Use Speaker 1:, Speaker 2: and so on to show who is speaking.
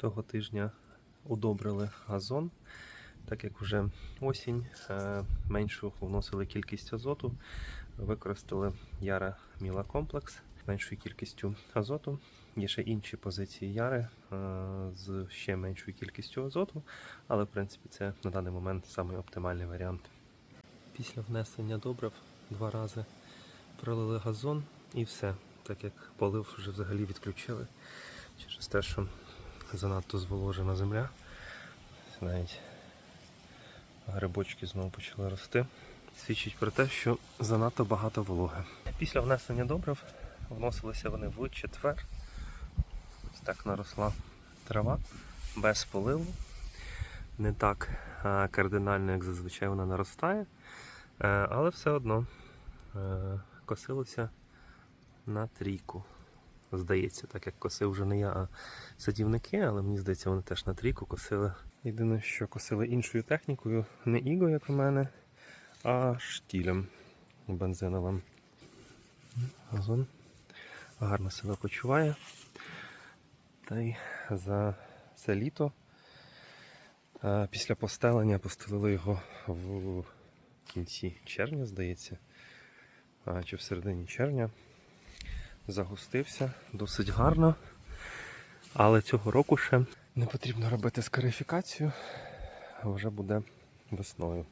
Speaker 1: того тижня удобрили газон, так як вже осінь, е, меншу вносили кількість азоту, використали Яра Міла комплекс меншою кількістю азоту. Є ще інші позиції Яри е, з ще меншою кількістю азоту, але в принципі це на даний момент самий оптимальний варіант. Після внесення добрив два рази пролили газон і все, так як полив вже взагалі відключили через те, що занадто зволожена земля. Навіть грибочки знову почали рости. Свідчить про те, що занадто багато вологи. Після внесення добрив вносилися вони в четвер. Ось так наросла трава без поливу. Не так кардинально, як зазвичай вона наростає, Е, але все одно е, косилося на трійку. Здається, так як косив вже не я, а садівники, але мені здається, вони теж на трійку косили. Єдине, що косили іншою технікою, не іго, як у мене, а штілем бензиновим. Газон гарно себе почуває. Та й за це літо е, після постелення постелили його в кінці червня, здається, чи в середині червня. Загустився досить гарно. Але цього року ще не потрібно робити скарифікацію, а вже буде весною.